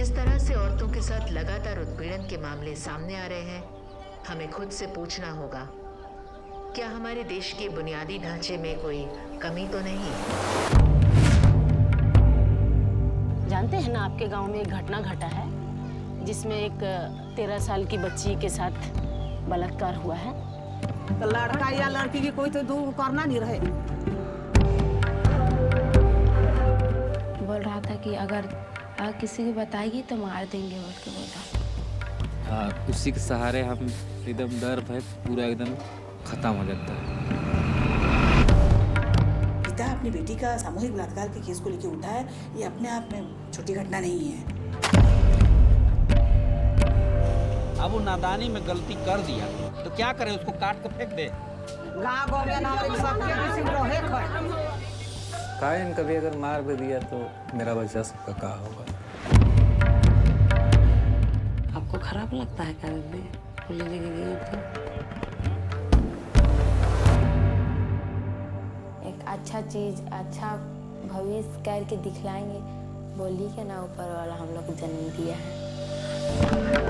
जिस तरह से औरतों के साथ लगातार उत्पीड़न के मामले सामने आ रहे हैं हमें खुद से पूछना होगा क्या हमारे देश के बुनियादी ढांचे में कोई कमी तो नहीं? जानते हैं ना आपके गाँव में एक घटना घटा है जिसमें एक तेरह साल की बच्ची के साथ बलात्कार हुआ है? तो लड़का या लड़की की कोई तो दू करना नहीं रहे। बोल रहा था कि अगर अगर किसी को बताएगी तो मार देंगे बोल के बोला। हाँ उसी के सहारे हम एकदम डर भय पूरा एकदम खत्म हो जाता है। पिता अपनी बेटी का सामूहिक बलात्कार के केस को लेकर उठा है ये अपने आप में छोटी घटना नहीं है। अब वो नादानी में गलती कर दिया तो क्या करें उसको काट कर फेंक दे। गाँव गाँव में ना सबके किसी को? रहे खड़ कायन कभी अगर मार भी दिया तो मेरा बच्चा सबका कहा होगा। आपको खराब लगता है क्या दीदी पुलिस लेके गई थी एक अच्छा चीज़ अच्छा भविष्य करके दिखलाएँगे। बोली के ना ऊपर वाला हम लोग जन्म दिया है।